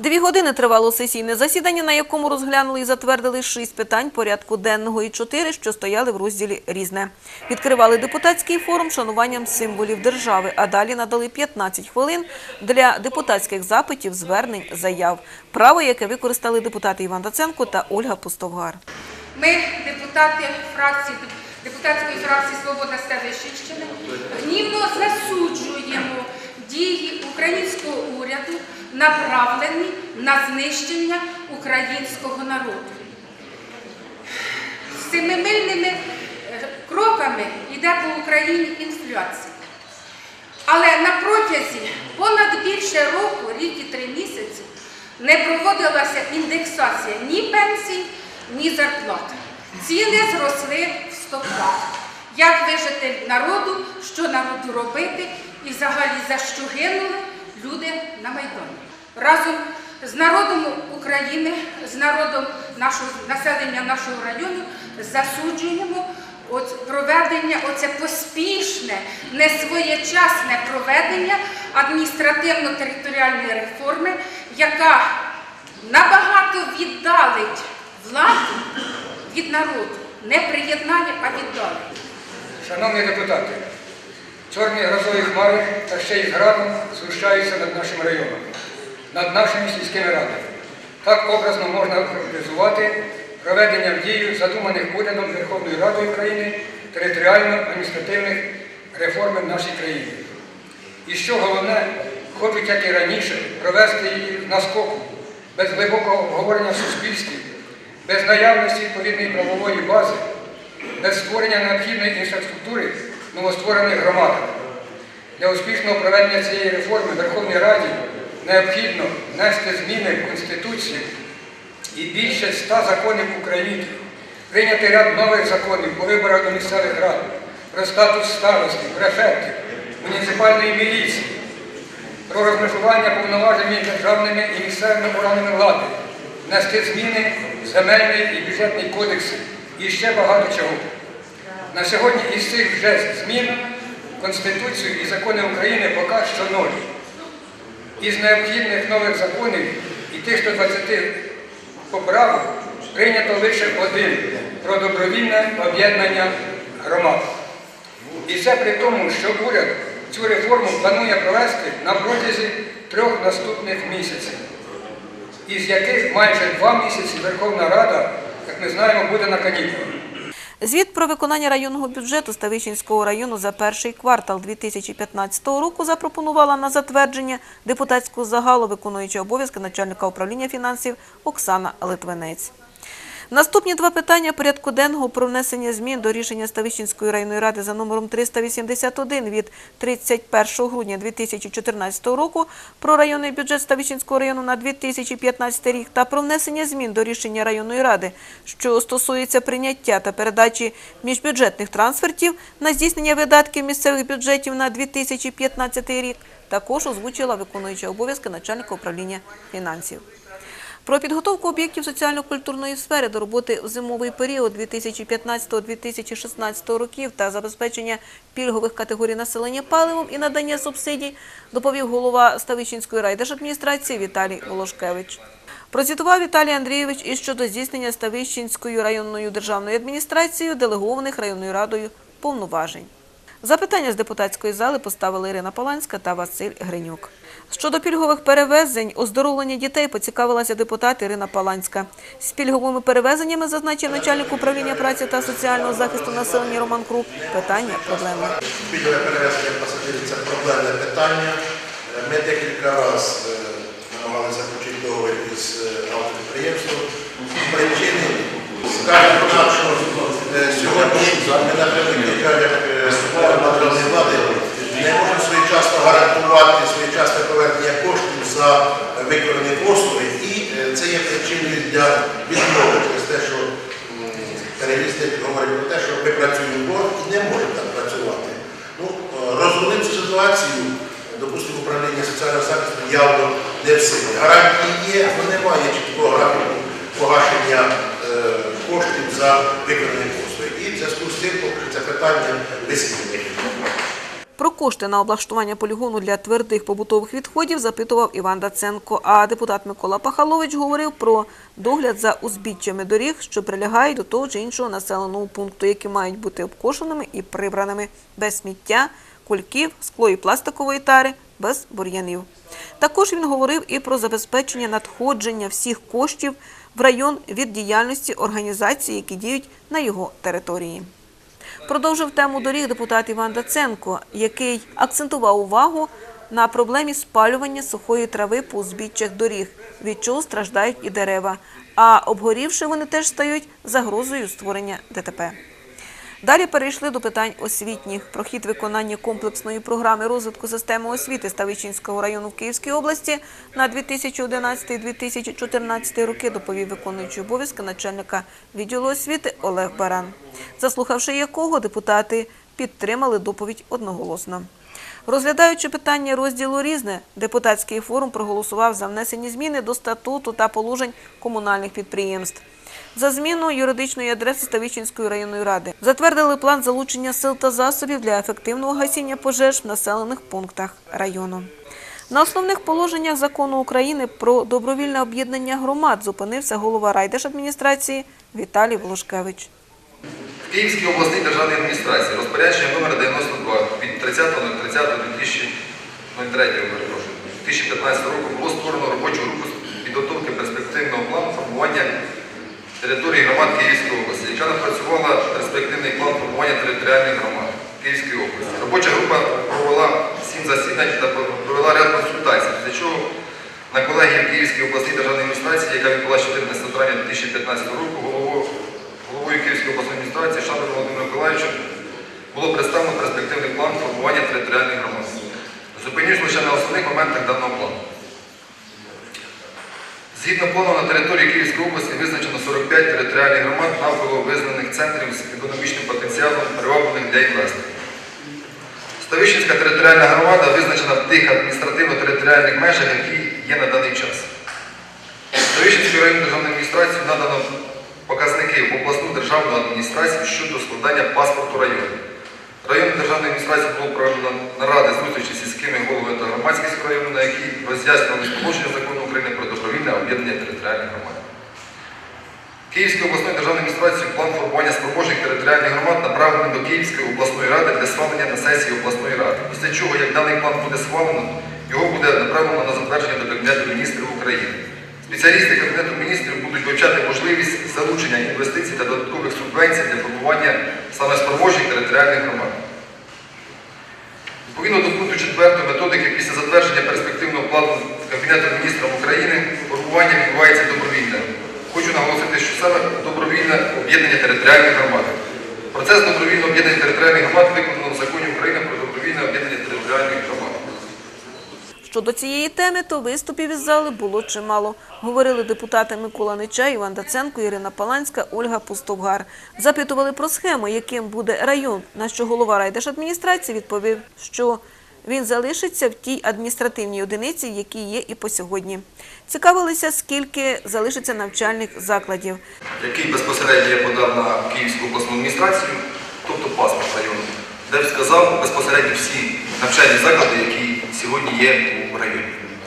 Дві години тривало сесійне засідання, на якому розглянули і затвердили шість питань порядку денного і чотири, що стояли в розділі «Різне». Відкривали депутатський форум шануванням символів держави, а далі надали 15 хвилин для депутатських запитів, звернень, заяв. Право, яке використали депутати Іван Даценко та Ольга Пустовгар. Ми, депутати фракції, депутатської фракції Свобода Ставищенщини, гнівно засуджуємо дії українського уряду, направлені на знищення українського народу. Семимильними е, кроками йде по Україні інфляція. Але на протязі понад більше року, рік і три місяці, не проводилася індексація ні пенсій, ні зарплат. Ціни зросли в 100 крат. Як вижити народу, що народу робити і взагалі за що гинули люди на Майдані. Разом з народом України, з народом нашого населення нашого району засуджуємо от проведення, оце поспішне, несвоєчасне проведення адміністративно-територіальної реформи, яка набагато віддалить владу від народу. Не приєднає, а віддалить. Шановні депутати, чорні грозові хмари та ще й градом згущаються над нашим районом, над нашими сільськими радами. Так образно можна характеризувати проведення в дію задуманих урядом Верховної Ради України територіально-адміністративних реформ в нашій країні. І що головне, хочуть, як і раніше, провести її наскоку, без глибокого обговорення в суспільстві, без наявності відповідної правової бази, без створення необхідної інфраструктури в новостворених громадах. Для успішного проведення цієї реформи Верховній Раді необхідно внести зміни в Конституцію і більше ста законів України, прийняти ряд нових законів по виборах до місцевих рад, про статус старості, префектів, муніципальної міліції, про розмежування повноважень між державними і місцевими органами влади, внести зміни в земельний і бюджетний кодекси і ще багато чого. На сьогодні із цих вже змін Конституцію і закони України поки що ноль. Із необхідних нових законів і тих 120 поправок прийнято лише один про добровільне об'єднання громад. І це при тому, що уряд цю реформу планує провести на протязі трьох наступних місяців, із яких майже два місяці Верховна Рада, як ми знаємо, буде на канікулах. Звіт про виконання районного бюджету Ставищенського району за перший квартал 2015 року запропонувала на затвердження депутатського загалу виконуючого обов'язки начальника управління фінансів Оксана Литвинець. Наступні два питання порядку денного про внесення змін до рішення Ставищенської районної ради за номером 381 від 31 грудня 2014 року про районний бюджет Ставищенського району на 2015 рік та про внесення змін до рішення районної ради, що стосується прийняття та передачі міжбюджетних трансфертів на здійснення видатків місцевих бюджетів на 2015 рік, також озвучила виконуюча обов'язки начальника управління фінансів. Про підготовку об'єктів соціально-культурної сфери до роботи в зимовий період 2015-2016 років та забезпечення пільгових категорій населення паливом і надання субсидій доповів голова Ставищенської райдержадміністрації Віталій Волошкевич. Процитував Віталій Андрійович і щодо здійснення Ставищенською районною державною адміністрацією делегованих районною радою повноважень. Запитання з депутатської зали поставили Ірина Поланська та Василь Гринюк. Щодо пільгових перевезень, оздоровлення дітей поцікавилася депутат Ірина Паланська. З пільговими перевезеннями, зазначив начальник управління праці та соціального захисту населення Роман Крук, питання проблемне. Пільгове перевезення пасажирів це проблемне питання. Е, Ми декілька разів намагалися заключити договір із е, автопідприємством. Причини, скажімо що е, сьогодні ми на жаль, як е, державної влади не можемо своєчасно гарантувати своєчасне повернення коштів за виконані послуги. І е, це є причиною для відмови через те, що м, перевізник говорить про те, що ми працюємо в борг і не можемо так працювати. Ну, е, розрулити цю ситуацію, допустимо, управління соціального захисту явно не в силі. Гарантії є, але немає чіткого графіку погашення е, коштів за виконані послуги. І в зв'язку з поки це питання висвітлення. Про кошти на облаштування полігону для твердих побутових відходів запитував Іван Даценко, а депутат Микола Пахалович говорив про догляд за узбіччями доріг, що прилягають до того чи іншого населеного пункту, які мають бути обкошеними і прибраними без сміття, кульків, скло і пластикової тари, без бур'янів. Також він говорив і про забезпечення надходження всіх коштів в район від діяльності організацій, які діють на його території. Продовжив тему доріг депутат Іван Даценко, який акцентував увагу на проблемі спалювання сухої трави по узбіччях доріг, від чого страждають і дерева. А обгорівши вони теж стають загрозою створення ДТП. Далі перейшли до питань освітніх. Про хід виконання комплексної програми розвитку системи освіти Ставичинського району в Київській області на 2011-2014 роки доповів виконуючий обов'язки начальника відділу освіти Олег Баран, заслухавши якого депутати підтримали доповідь одноголосно. Розглядаючи питання розділу різне, депутатський форум проголосував за внесені зміни до статуту та положень комунальних підприємств. За зміну юридичної адреси Ставичинської районної ради затвердили план залучення сил та засобів для ефективного гасіння пожеж в населених пунктах району. На основних положеннях закону України про добровільне об'єднання громад зупинився голова райдержадміністрації Віталій Волошкевич. В Київській обласній державній адміністрації розпорядження номер 92 від 30.30.2003 перепрошую, 2015 року було створено робочу групу підготовки перспективного плану формування території громад Київської області, яка напрацювала перспективний план формування територіальних громад Київської області. Робоча група провела сім засідань та провела ряд консультацій, після чого на колегії Київської обласній державної адміністрації, яка відбулася 14 травня 2015 року, головою Київської обласної адміністрації Шандором Володимиром Миколаївичем було представлено перспективний план формування територіальних громад. Зупинюсь лише на основних моментах даного плану. Згідно плану на території Київської області визначено 45 територіальних громад навколо визнаних центрів з економічним потенціалом, приваблених для інвесторів. Ставищенська територіальна громада визначена в тих адміністративно-територіальних межах, які є на даний час. Ставищенській районній державній адміністрації надано показники в обласну державну адміністрацію щодо складання паспорту району. Районній державній адміністрації було проведено наради зустрічі сільськими головами та громадськістю району, на якій роз'яснювалися положення закону України про добровільне об'єднання територіальних громад. Київською обласною державною адміністрацією план формування спроможних територіальних громад направлений до Київської обласної ради для схвалення на сесії обласної ради. Після чого, як даний план буде схвалено, його буде направлено на затвердження до Кабінету міністрів України. Спеціалісти Кабінету міністрів будуть вивчати можливість залучення інвестицій та додаткових субвенцій для формування саме спроможних територіальних громад. Відповідно до пункту 4 методики після затвердження перспективного плану Кабінету міністрів України формування відбувається добровільне. Хочу наголосити, що саме добровільне об'єднання територіальних громад. Процес добровільного об'єднання територіальних громад виконано в законі України про добровільне об'єднання територіальних громад. Щодо цієї теми, то виступів із зали було чимало. Говорили депутати Микола Неча, Іван Даценко, Ірина Паланська, Ольга Пустовгар. Запитували про схему, яким буде район, на що голова райдержадміністрації відповів, що він залишиться в тій адміністративній одиниці, які є і по сьогодні. Цікавилися, скільки залишиться навчальних закладів. який безпосередньо я подав на Київську обласну адміністрацію, тобто паспорт району, де вказав безпосередньо всі навчальні заклади, які сьогодні є у районі.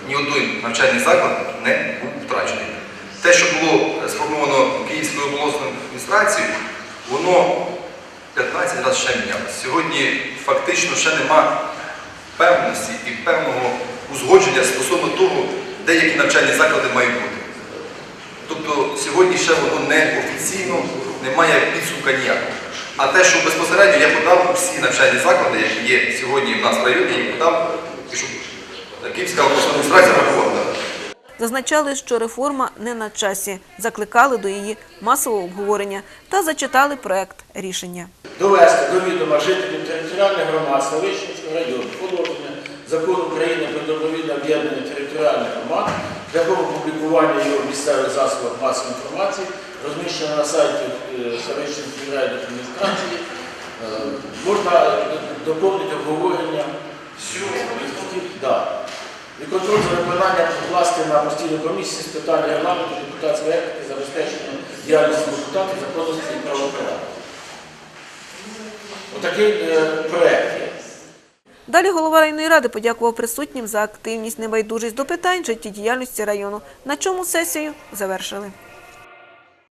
Ні один навчальний заклад не був втрачений. Те, що було сформовано Київською обласною адміністрацією, воно 15 разів ще мінялося. Сьогодні фактично ще нема певності і певного узгодження стосовно того, де які навчальні заклади мають бути. Тобто сьогодні ще воно не офіційно, немає підсумка ніякого. А те, що безпосередньо я подав всі навчальні заклади, які є сьогодні в нас в районі, я їх подав, і щоб Київська обласна адміністрація рахувала. Зазначали, що реформа не на часі, закликали до її масового обговорення та зачитали проект рішення. довести до відома жителів територіальних громад Ставищенського району закону України про добровільне об'єднання територіальних громад, шляхом опублікування його в місцевих засобах масової інформації, розміщено на сайті е, Ставищенської райадміністрації. Е, Можна доповнити обговорення. Да. І контроль за виконанням покласти на постійну комісію з питань регламенту, депутатської етики, забезпечення діяльності депутатів, законності і правопорядку. Отакий е, проект є. Далі голова районної ради подякував присутнім за активність, небайдужість до питань життєдіяльності району, на чому сесію завершили.